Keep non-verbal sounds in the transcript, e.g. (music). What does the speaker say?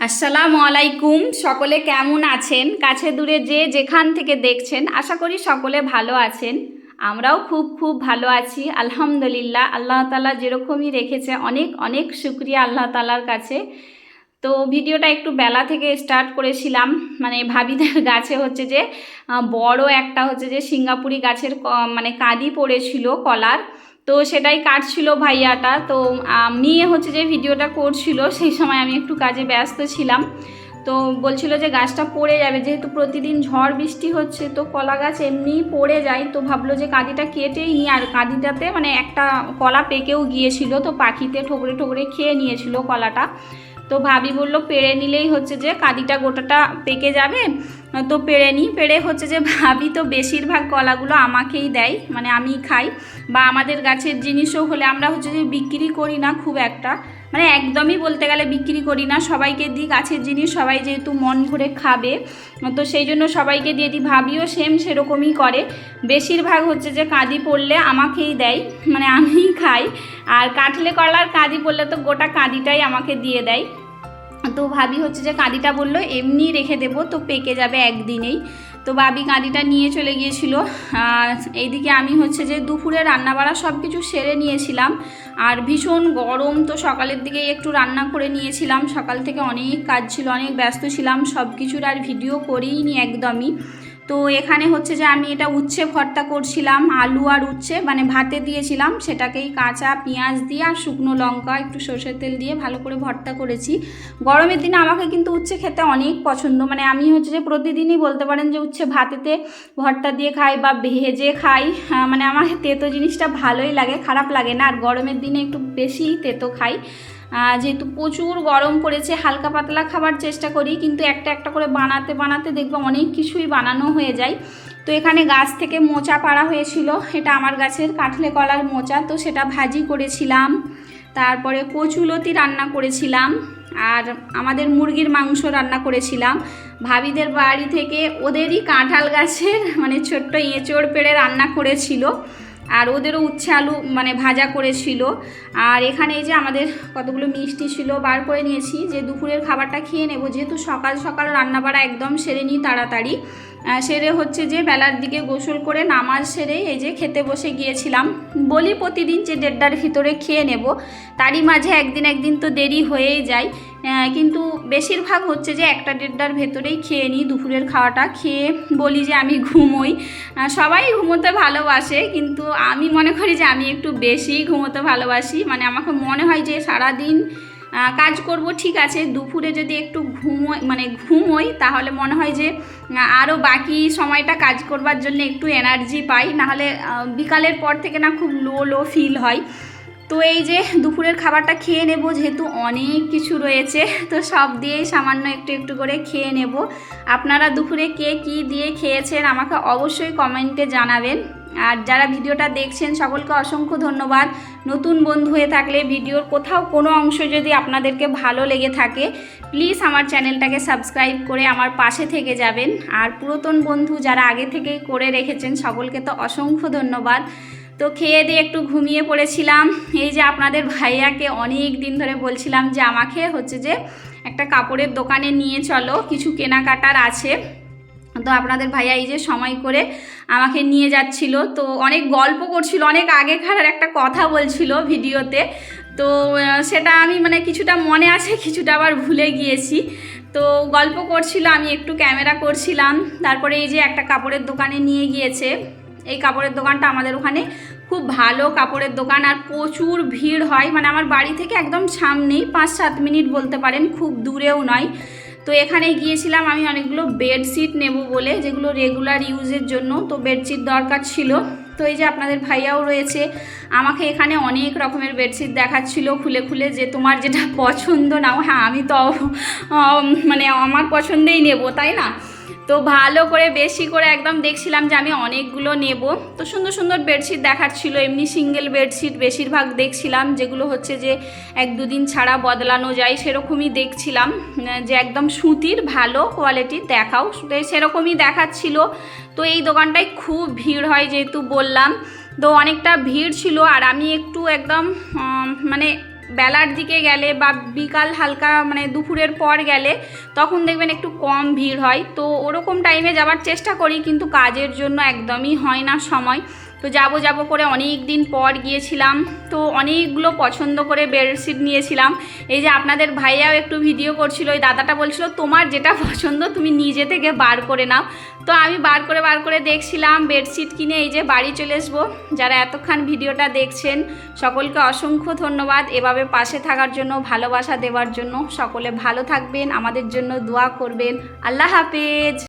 আসসালামু আলাইকুম। সকলে কেমন আছেন? কাছে দূরে যে যেখান থেকে দেখছেন, আশা করি সকলে ভালো আছেন। আমরাও খুব খুব ভালো আছি, আলহামদুলিল্লাহ। আল্লাহ তালা যেরকমই রেখেছে, অনেক অনেক শুক্রিয়া আল্লাহ তালার কাছে। তো ভিডিওটা একটু বেলা থেকে স্টার্ট করেছিলাম। মানে ভাবিদের (laughs) গাছে হচ্ছে যে বড় একটা হচ্ছে যে সিঙ্গাপুরি গাছের মানে কাঁদি পড়েছিল কলার। তো সেটাই কাটছিল ভাইয়াটা। তো মেয়ে হচ্ছে যে ভিডিওটা করছিল, সেই সময় আমি একটু কাজে ব্যস্ত ছিলাম। তো বলছিল যে গাছটা পড়ে যাবে, যেহেতু প্রতিদিন ঝড় বৃষ্টি হচ্ছে, তো কলা গাছ এমনি পড়ে যায়। তো ভাবলো যে কাঁদিটা কেটেই নিই, আর কাঁদিটাতে মানে একটা কলা পেকেও গিয়েছিল, তো পাখিতে ঠোকরে ঠোকরে খেয়ে নিয়েছিল কলাটা। তো ভাবি বলল, পেড়ে নিলেই হচ্ছে যে কাদিটা গোটাটা পেকে যাবে। তো পেড়ে নিই, পেড়ে হচ্ছে যে ভাবি তো বেশিরভাগ কলাগুলো আমাকেই দেয় মানে আমি খাই। বা আমাদের গাছের জিনিসও হলে আমরা হচ্ছে যে বিক্রি করি না খুব একটা। মানে একদমই বলতে গেলে বিক্রি করি না, সবাইকে দিই, গাছের জিনিস সবাই যেহেতু মন ভরে খাবে। তো সেই জন্য সবাইকে দিয়ে দিই, ভাবিও সেম সেরকমই করে। বেশিরভাগ হচ্ছে যে কাঁদি পড়লে আমাকেই দেয় মানে আমিই খাই। আর কাঠলে কলার, কাঁদি পড়লে তো গোটা কাঁদিটাই আমাকে দিয়ে দেয়। তো ভাবি হচ্ছে যে কাঁদিটা বলল, এমনি রেখে দেব, তো পেকে যাবে একদিনেই। তো ভাবি কাঁদিটা নিয়ে চলে গিয়েছিল। এইদিকে আমি হচ্ছে যে দুপুরে রান্নাবাড়া সব কিছু সেরে নিয়েছিলাম। আর ভীষণ গরম, তো সকালের দিকে একটু রান্না করে নিয়েছিলাম। সকাল থেকে অনেক কাজ ছিল, অনেক ব্যস্ত ছিলাম সব কিছুর আর ভিডিও করিনি একদমই। তো এখানে হচ্ছে যে আমি এটা উচ্ছে ভর্তা করছিলাম, আলু আর উচ্ছে মানে ভাতে দিয়েছিলাম, সেটাকেই কাঁচা পেঁয়াজ দিয়ে আর শুকনো লঙ্কা, একটু সর্ষের তেল দিয়ে ভালো করে ভর্তা করেছি। গরমের দিনে আমাকে কিন্তু উচ্ছে খেতে অনেক পছন্দ মানে আমি হচ্ছে যে প্রতিদিনই বলতে পারেন যে উচ্ছে ভাতেতে ভর্তা দিয়ে খাই বা ভেজে খাই মানে আমার তেতো জিনিসটা ভালোই লাগে, খারাপ লাগে না, আর গরমের দিনে একটু বেশি তেতো খাই। যেহেতু প্রচুর গরম পড়েছে, হালকা পাতলা খাবার চেষ্টা করি, কিন্তু একটা একটা করে বানাতে বানাতে দেখব অনেক কিছুই বানানো হয়ে যায়। তো এখানে গাছ থেকে মোচা পাড়া হয়েছিল, এটা আমার গাছের কাঠলে কলার মোচা, তো সেটা ভাজি করেছিলাম। তারপরে কচুলতি রান্না করেছিলাম, আর আমাদের মুরগির মাংস রান্না করেছিলাম। ভাবিদের বাড়ি থেকে ওদেরই কাঁঠাল গাছের মানে ছোট্ট এঁচড় পেড়ে রান্না করেছিল। আর ওদেরও উচ্ছে আলু মানে ভাজা করেছিল। আর এখানে এই যে আমাদের কতগুলো মিষ্টি ছিল, বার করে নিয়েছি। যে দুপুরের খাবারটা খেয়ে নেব। যেহেতু সকাল সকাল রান্নাবাড়া একদম সেরে নিই তাড়াতাড়ি। সেরে হচ্ছে যে বেলার দিকে গোসল করে নামাজ সেরে এই যে খেতে বসে গিয়েছিলাম। বলি প্রতিদিন যে দেড়টার ভিতরে খেয়ে নেব। তারই মাঝে একদিন একদিন তো দেরি হয়েই যায়। কিন্তু বেশিরভাগ হচ্ছে যে একটা দেড়টার ভেতরেই খেয়ে নিই, দুপুরের খাওয়াটা। খেয়ে বলি যে আমি ঘুমোই। সবাই ঘুমোতে ভালোবাসে, কিন্তু আমি মনে করি যে আমি একটু বেশি ঘুমোতে ভালোবাসি। মানে আমাকে মনে হয় যে সারাদিন কাজ করব, ঠিক আছে। দুপুরে যদি একটু ঘুমোই মানে ঘুমোই, তাহলে মনে হয় যে আরও বাকি সময়টা কাজ করবার জন্য একটু এনার্জি পাই। নাহলে বিকালের পর থেকে না খুব লো লো ফিল হয়। তো এই যে দুপুরের খাবারটা খেয়ে নেব, যেহেতু অনেক কিছু রয়েছে, তো সব দিয়েই সামান্য একটু একটু করে খেয়ে নেব। আপনারা দুপুরে কে কি দিয়ে খেয়েছেন আমাকে অবশ্যই কমেন্টে জানাবেন। আর যারা ভিডিওটা দেখছেন, সকলকে অসংখ্য ধন্যবাদ। নতুন বন্ধু হয়ে থাকলে ভিডিওর কোথাও কোনো অংশ যদি আপনাদেরকে ভালো লেগে থাকে, প্লিজ আমার চ্যানেলটাকে সাবস্ক্রাইব করে আমার পাশে থেকে যাবেন। আর পুরাতন বন্ধু যারা আগে থেকেই করে রেখেছেন, সকলকে তো অসংখ্য ধন্যবাদ। তো খেয়ে দিয়ে একটু ঘুমিয়ে পড়েছিলাম। এই যে আপনাদের ভাইয়াকে অনেক দিন ধরে বলছিলাম যে আমাকে হচ্ছে যে একটা কাপড়ের দোকানে নিয়ে চলো, কিছু কেনাকাটার আছে। তো আপনাদের ভাইয়া এই যে সময় করে আমাকে নিয়ে যাচ্ছিল। তো অনেক গল্প করছিল, অনেক আগেকার একটা কথা বলছিল ভিডিওতে। তো সেটা আমি মানে কিছুটা মনে আছে, কিছুটা আবার ভুলে গিয়েছি। তো গল্প করছিল, আমি একটু ক্যামেরা করছিলাম। তারপরে এই যে একটা কাপড়ের দোকানে নিয়ে গিয়েছে। এই কাপড়ের দোকানটা আমাদের ওখানে। খুব ভালো কাপড়ের দোকান আর প্রচুর ভিড় হয়। মানে আমার বাড়ি থেকে একদম সামনেই, পাঁচ সাত মিনিট বলতে পারেন, খুব দূরেও নয়। তো এখানে গিয়েছিলাম আমি অনেকগুলো বেডশিট নেব বলে, যেগুলো রেগুলার ইউজের জন্য। তো বেডশিট দরকার ছিল। তো এই যে আপনাদের ভাইয়াও রয়েছে, আমাকে এখানে অনেক রকমের বেডশিট দেখাচ্ছিল খুলে খুলে যে তোমার যেটা পছন্দ নাও। হ্যাঁ আমি তো মানে আমার পছন্দেই নেব, তাই না? তো ভালো করে, বেশি করে একদম দেখছিলাম যে আমি অনেকগুলো নেব। তো সুন্দর সুন্দর বেডশিট দেখাচ্ছিল, এমনি সিঙ্গেল বেডশিট বেশিরভাগ দেখছিলাম, যেগুলো হচ্ছে যে এক দুদিন ছাড়া বদলানো যায়, সেরকমই দেখছিলাম। যে একদম সুতির, ভালো কোয়ালিটির দেখাও সেরকমই দেখাচ্ছিল। তো এই দোকানটায় খুব ভিড় হয় যেহেতু বললাম। তো অনেকটা ভিড় ছিল, আর আমি একটু একদম মানে বেলার দিকে গেলে বা বিকাল হালকা মানে দুপুরের পর গেলে তখন দেখবেন একটু কম ভিড় হয়। তো ওরকম টাইমে যাওয়ার চেষ্টা করি কিন্তু কাজের জন্য একদমই হয় না সময়। তো যাব যাব করে অনেক দিন পর গিয়েছিলাম। তো অনেকগুলো পছন্দ করে বেডশিট নিয়েছিলাম। এই যে আপনাদের ভাইয়াও একটু ভিডিও করছিল, ওই দাদাটা বলছিল, তোমার যেটা পছন্দ তুমি নিজে থেকে বার করে নাও। তো আমি বার করে বার করে দেখছিলাম বেডশিট কিনে, এই যে বাড়ি চলে আসব। যারা এতক্ষণ ভিডিওটা দেখছেন, সকলকে অসংখ্য ধন্যবাদ। এভাবে পাশে থাকার জন্য, ভালোবাসা দেওয়ার জন্য। সকলে ভালো থাকবেন, আমাদের জন্য দোয়া করবেন। আল্লাহ হাফেজ।